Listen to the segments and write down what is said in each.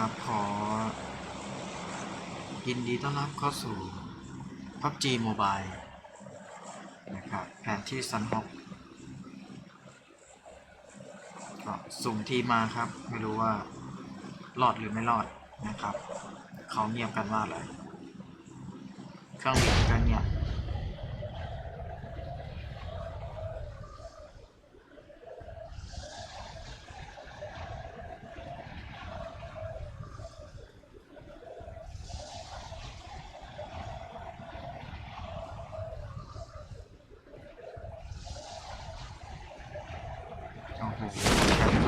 ครับ ขอ ยินดีต้อนรับเข้าสู่ PUBG Mobile นะครับ แผนที่ซันฮอกก็สุ่มทีมาครับ ไม่รู้ว่า รอดหรือไม่รอดนะครับ เขาเงียบกันว่าอะไรเครื่องบินก็เงียบ โอ้โหแคมป์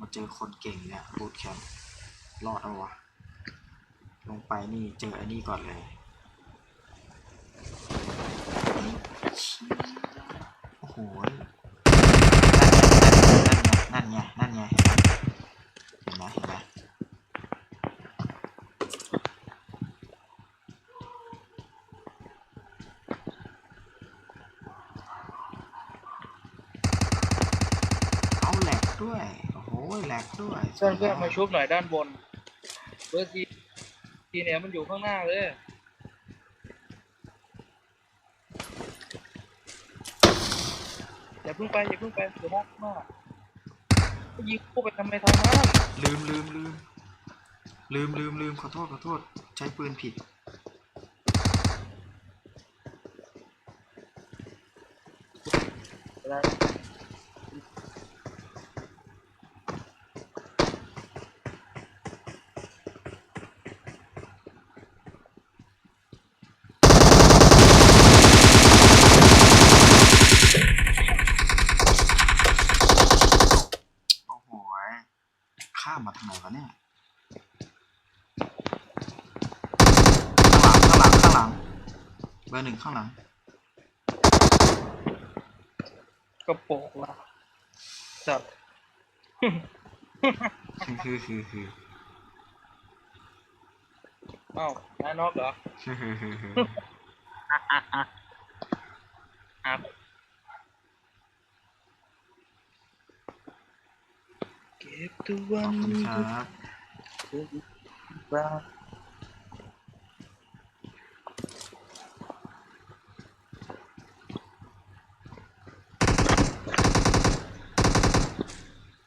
ก็ เจอคนเก่งเนี่ยบูทแคมป์รอดเอาวะ ลงไปนี่เจอไอ้นี่ก่อนเลย โอ้โห นั่นไง นั่นไง เห็นไหมเห็นไหมเอาแหลกด้วย โอ้โหแหล กด้วยเพื่อนเพื่อนมาชุบหน่อยด้านบน เบอร์ซีทีเนี่ยมันอยู่ข้างหน้าเลยอย่าเพิ่งไปอย่าเพิ่งไปเดี๋ยวมากมากก็ยิงเข้าไปทำไมทางนั้นลืมลืมลืมลืมลืมลืมขอโทษขอโทษ ใช้ปืนผิดอะไร โอ้โหยข้ามมาทางไหนวะเนี่ย ข้างหลัง ข้างหลัง ข้างหลัง เบอร์หนึ่งข้างหลัง กระโปรงละจับคือคือคือคือเอ้านายนอกเหรอคือคือคือคืออะเก็บตัวขอบคุณครับ บ้าง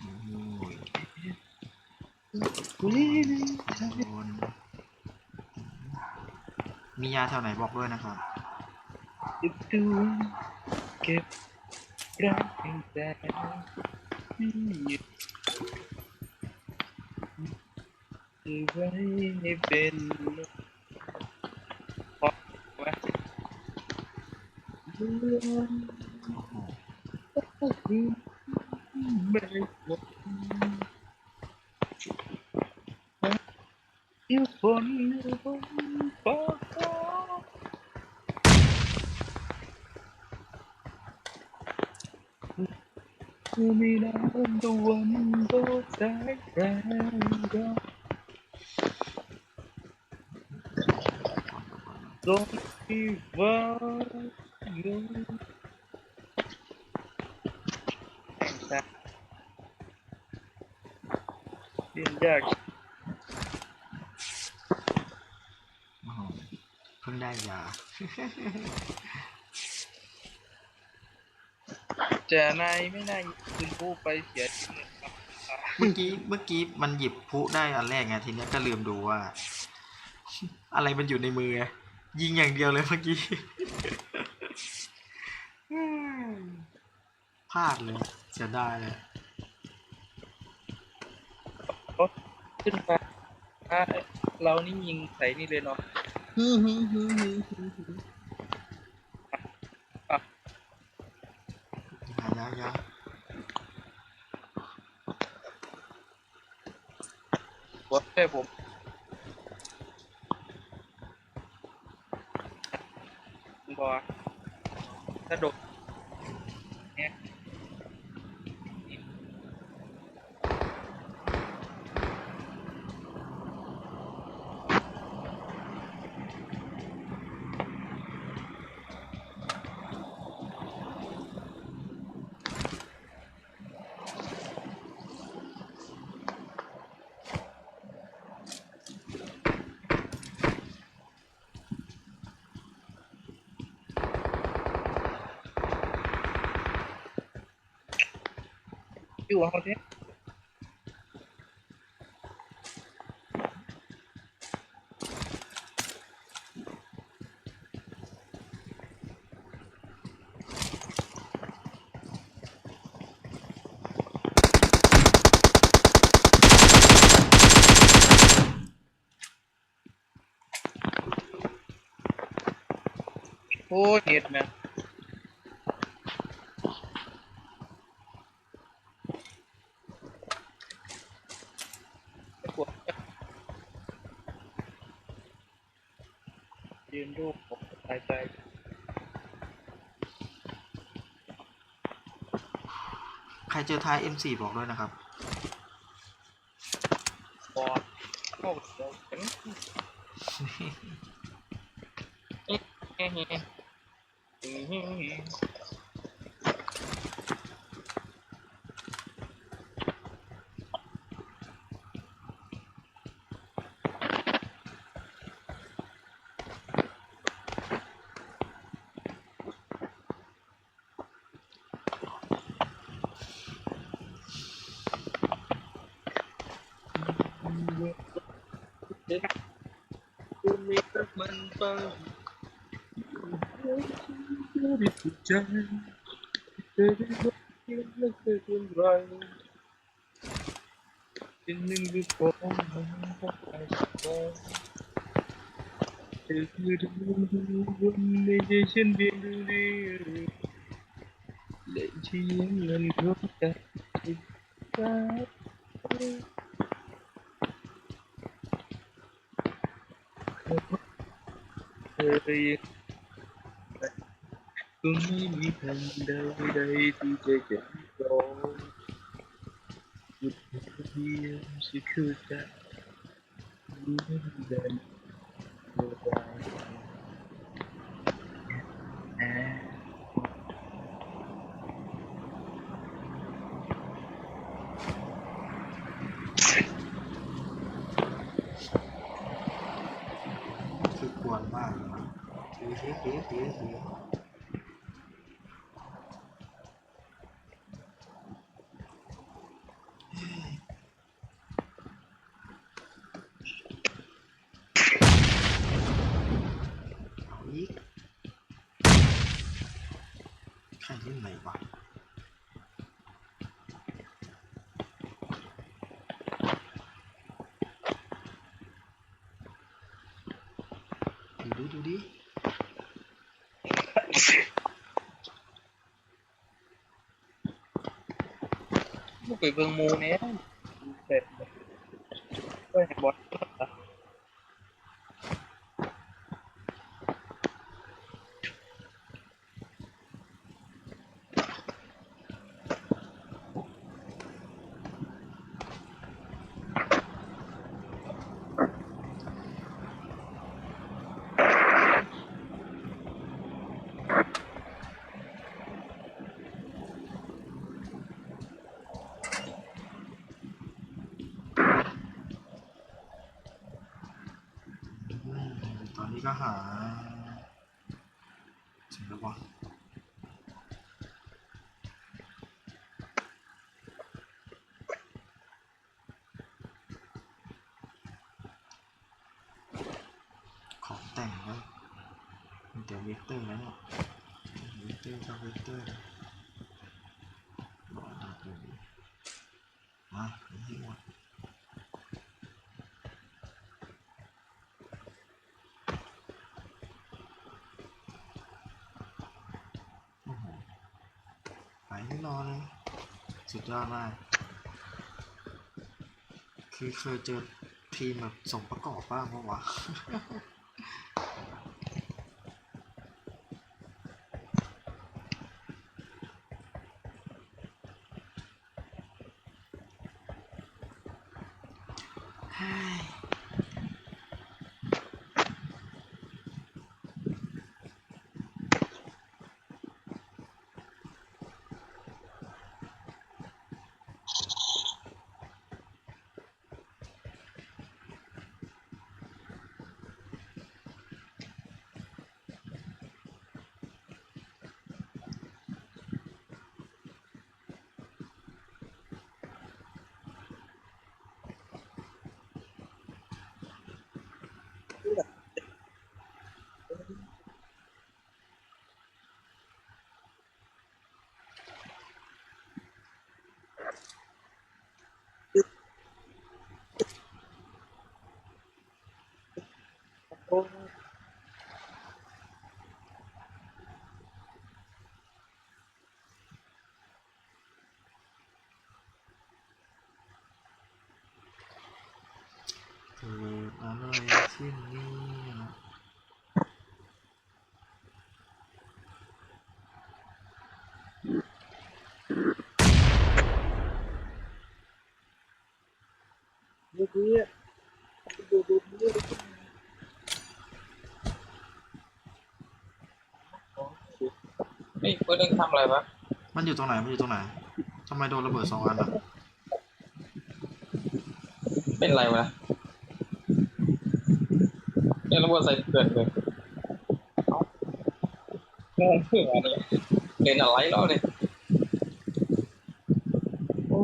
โอ้ย อุ้ย โดน มียาแถวไหนบอกด้วยนะครับเก็บตัวเก็บรักเพียงแต่ไม่หยุดไว้ให้เป็นพอไหมเรื่องไม่หมด อยู่บนบนฟ้ามีน้ำตะวันตกแสงแรงก็ลงที่ฟ้าลงแต่เรียนยาก โอ้โหเพิ่ง ได้ยาแต่นายไม่น่าคุณผู้ไปเสียทีเลยครับเมื่อกี้เมื่อกี้มันหยิบพลุได้อันแรกไงทีเนี้ยก็ลืมดูว่า อะไรมันอยู่ในมือไงยิงอย่างเดียวเลยเมื่อกี้พลาดเลยเสียดายเลยขึ้นมาอะเรานี่ยิงใส่นี่เลยเนาะ อะหายายาหัวแค่ผมบอถ้าโดด อยู่เขาเนี่ย โอ้เน็ตนะไม่ปวดยืนรูปผมสบายใจ ใครเจอท้าย M4 บอกด้วยนะครับปอดเข้าเดี๋ยวเป็นเอ๊ะเอ๊ะเอ๊ะเอ๊ะ คุณมีรักมันฟัง ดีใจเธอได้บอกที่ไม่เคยเป็นไรเป็นหนึ่งคือผมมันก็ไปสักวั ก็ไม่มีทางใดใดที่จะเก็บรอหยุดเพียงสิคือจะรู้เดินโลกาแอบคือกวนมากเลยนะถือถือถือถือถือเอาอีกใครเล่นไหนวะดูดิดูดิ ลูก ไปเบิ่งมูเนี่ยเสร็จก็เห็นบอล อืมตอนนี้ก็หา ถึงแล้ววะของแต่งแล้วมีแต่เวกเตอร์แล้วเนี่ยเวกเตอร์กับเวกเตอร์รอดับเลยมาให้หมด โอ้โหไปไม่รอเลย สุด ยอดมาก คือเคยเจอทีมแบบส่งประกอบบ้างปะวะ ขึ้นนี่ดูดูดูดูนี่เพื่อนเล่ทำอะไรวะมันอยู่ตรงไหน มันอยู่ตรงไหนทำไมโดนระเบิดสองอันอะ เป็นไรวะ เนี่ยระเบิดใส่เกิดเลยเอ้างงเพื่ออะไรเป็นอะไรแล้วเนี่ยโอ้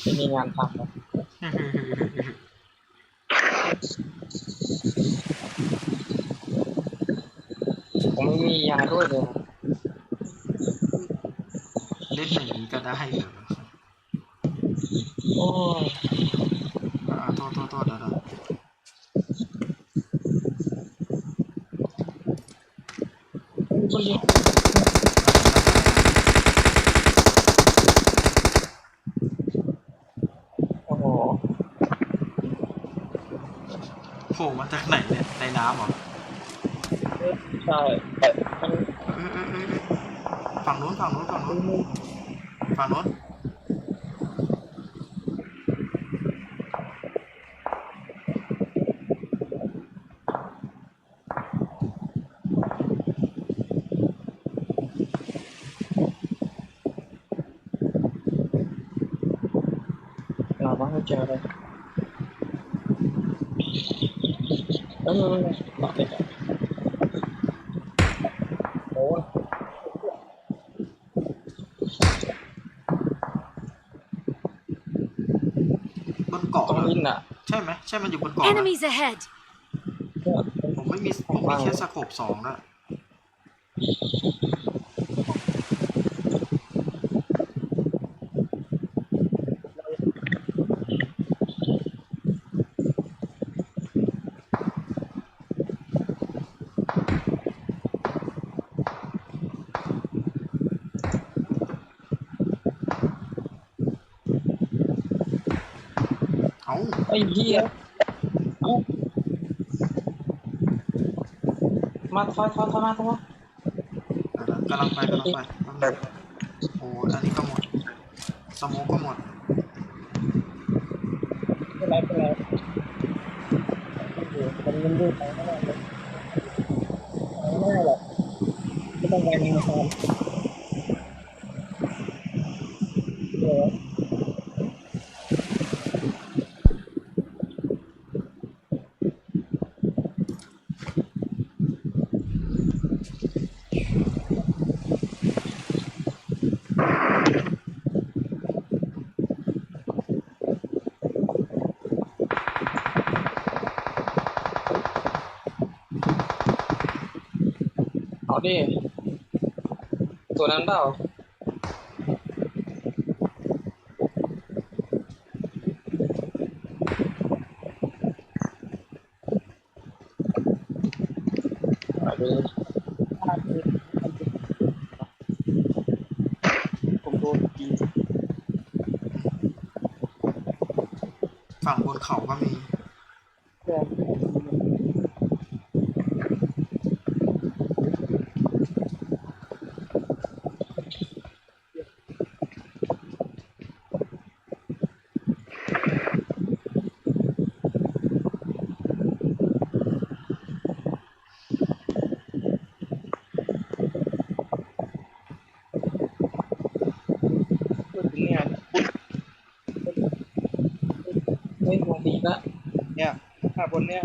ไม่มีงานทำนะผมไม่มียาด้วยเลยนะเล่นอย่างนี้ก็ได้เหรอโอ้ยอ่าโทษโทษโทษเดี๋ยวเดี๋ยว คนเดียว โอ้โหโผล่มาจากไหนเนี่ย ในน้ำเหรอใช่แต่มันเออเออเออเออฝั่งนู้นฝั่งนู้นฝั่งนู้นฝั่งนู้น เราต้องให้เจอเลยเออหลับเลยโอ้ย บ นเกาะต้องเหรอวินอะ ใช่ไหมใช่มันอยู่บนเกาะนะ Enemies ahead! ผมไม่มีผมมีแค่สโคปสองนะ เอ้าไอ้เหี้ยเอ้ามาถอยถอยถอยมาถอยมาเดี๋ยวๆกำลังไปกำลังไปกำลังไปโอ้ยอันนี้ก็หมดสโมกก็หมดเป็นไรเป็นไรมันมันดูไปไม่ได้เลยไม่ได้หรอกไม่ต้องไปในละคร ตัวนั้นเปล่าเอาดิผมโดนยิง ฝั่งบนเขาก็มี เพื่อนผมพูดถึงเนี่ยเฮ้ยลงดีละ เนี่ยข้าบนเนี่ย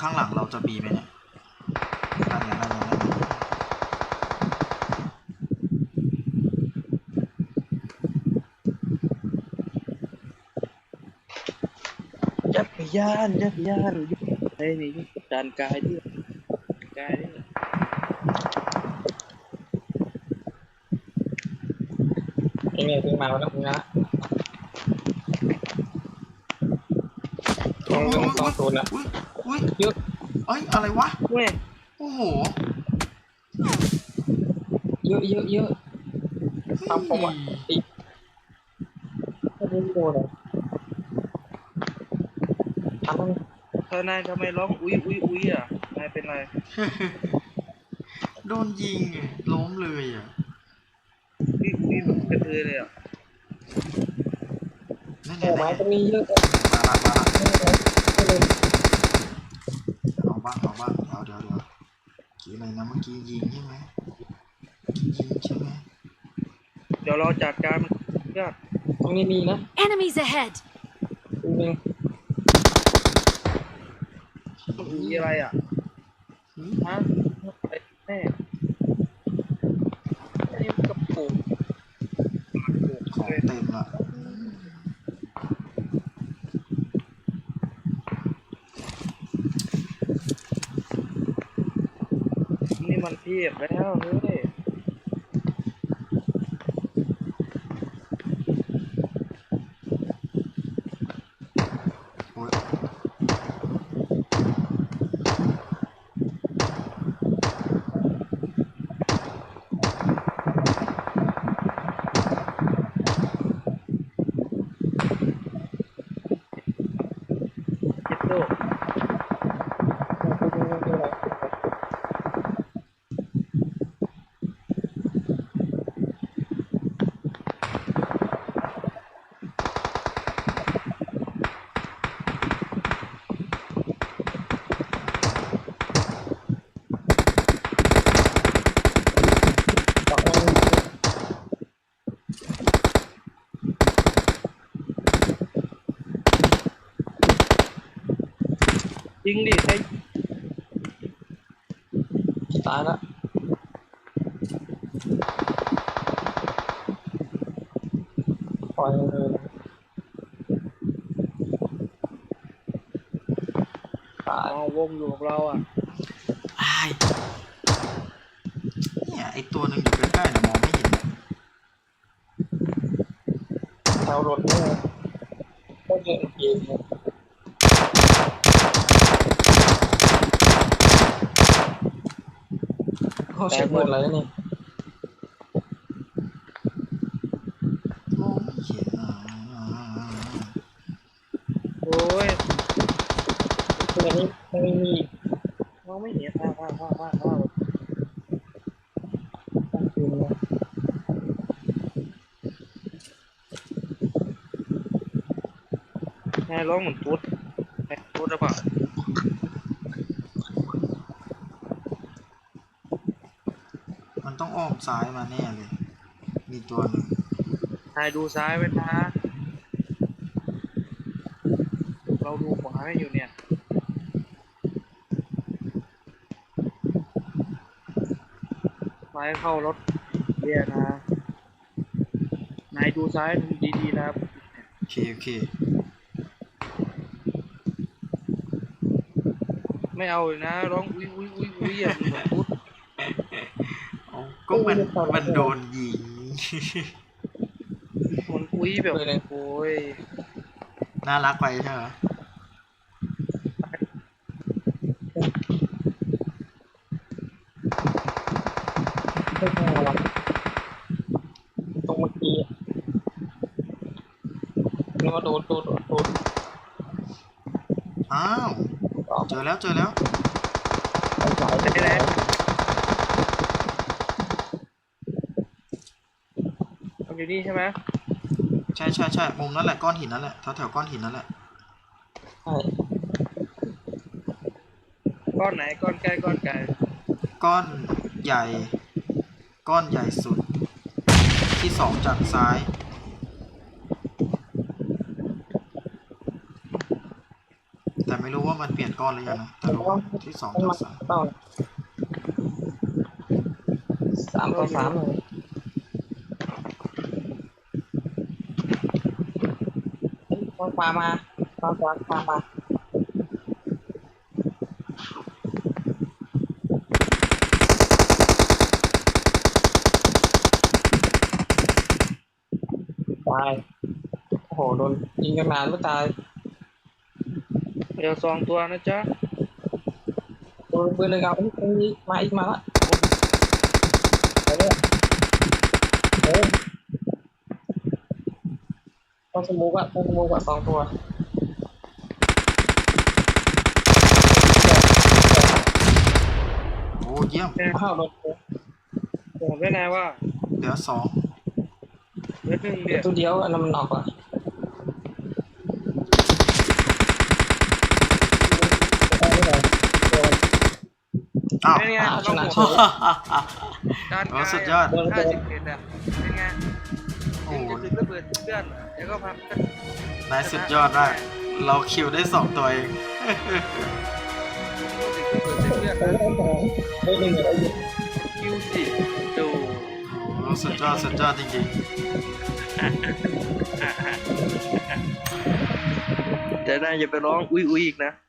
ข้างหลังเราจะบีไหมเนี่ยนั่นไงนั่นไงนั่นไงยับพยานยับพยานยุบไอ้นี่ยุบจานกายด้วยกายนี่ไอ้เนี่ยเพิ่งมาแล้วมึงนะตรงเรื่องสองศูนย์อะอุ้ยอุ้ ยเยอะ เอ้ยอะไรวะแม่โอ้โหเยอะเยอะเยอะทำผมอะอีกไม่ได้โดนเลยทำมันเธอนายทำไมร้องอุ้ยอุ้ยอุ้ยอะนายเป็นไรโดนยิงอะล้มเลยอะอุ้ยอุ้ยแบบกระเทยเลยอะนั่นไงโอ้ไม้นั่นไงตรงนี้เยอะมาละมาละ ไม่เลยเอา บ้างเอาบ้างเดี๋ยวเดี๋ยวเดี๋ยวกี่อะไรนะเมื่อกี้ยิงใช่ไหมยิงใช่ไหมเดี๋ยวเราจัดการมันเพื่อนตรงนี้มีนะ Enemies ahead! ตรงนึงมันอุ้ยอะไรอะหืมฮะไอ้แม่ไอ้กระปุกของเต็มละ เพียบแล้วเฮ้ย จริงดิไอ้ตายละปล่อยเลยตายเอาวงอยู่กับเราอะอ้ายเนี่ยไอตัวหนึ่งอยู่ใกล้ๆนะมองไม่เห็นอะแถวรถเนี่ยโคตรเยอะเกมเนี่ย เขาใช้ปืนอะไรนี่มองไม่เห็นอะโอ้ยปืนนี้ไม่มีมองไม่เห็นอ้าวอ้าวอ้าวอ้าวอ้าวตั้งปืนเลยนายร้องเหมือนตุ๊ดนายตุ๊ดหรือเปล่า มันต้องอ้อม ซ้ายมาแน่เลย มีตัวหนึ่งนายดูซ้ายไว้นะ เราดูขวาให้อยู่เนี่ย ซ้ายเข้ารถเรียนะ นายดูซ้ายดีๆนะครับโอเคโอเค ไม่เอาเลยนะ ร้องอุ้ยอุ้ยอุ้ยอุ้ยอย่างเหมือนตุ๊ดเอา ก็มันมันโดนยิง มันอุ้ยแบบโอ้ยน่ารักไปใช่ไหมไม่ใช่ระวังตรงเมื่อกี้นึกว่าโดนโดนโดนโดนอ้าวต่อเจอแล้วเจอแล้ว ไปสาย ได้แล้วทำอยู่ นี่ใช่ไหมใช่ใช่ใช่มุมนั่นแหละก้อนหินนั่นแหละแถวแถวก้อนหินนั่นแหละใช่ก้อนไหนก้อนใกล้ก้อนไกลก้อนใหญ่ ก้อนใหญ่สุด ที่สองจากซ้าย แต่ไม่รู้ว่ามันเปลี่ยนก้อนหรือยังนะแต่รู้ว่าที่สองมันจากมาซ้ายต่อสามต่อสามเลย ตองฟ้ามาตองฟ้าฟ้ามาตายโอ้โหโดนยิงกันนานไม่ตายเดี๋ยวสองตัวนะจ๊ะโดนปืนเลยครับเอ้ยมาอีกมาละไปเลยเฮ้ย ต้องสมูกอะต้องสมูกอะสองตัวโอ้เยี่ยมอ้าวโดนผมไม่แน่ว่าเหลือสองเม็ดหนึ่งเดียวตัวเดียวอันนั้นมันออกอะอ้าวเป็นไงอ้าวชเรานะหัวเฉยด้านโอ้สุดยอด ห้าสิบเอ็ดอะเป็นไง โอ้ยิงจะถึงระเบิดเพื่อนแล้วก็พับกันนายสุดยอดได้เราคิวได้สองตัวเองพูดถึงระเบิดเพื่อนเฮ้ยหนึ่งเดียวคิวสิดูโอ้สุดยอดสุดยอดจริงแต่นายอย่าไปร้องอุ้ยอุ้ยอีกนะ ๆ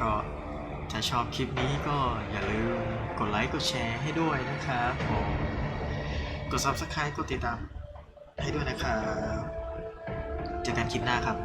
ก็ถ้า ชอบคลิปนี้ก็อย่าลืมกดไลค์กดแชร์ให้ด้วยนะครับผมกด subscribe กดติดตามให้ด้วยนะครับ เจอกันคลิปหน้าครับ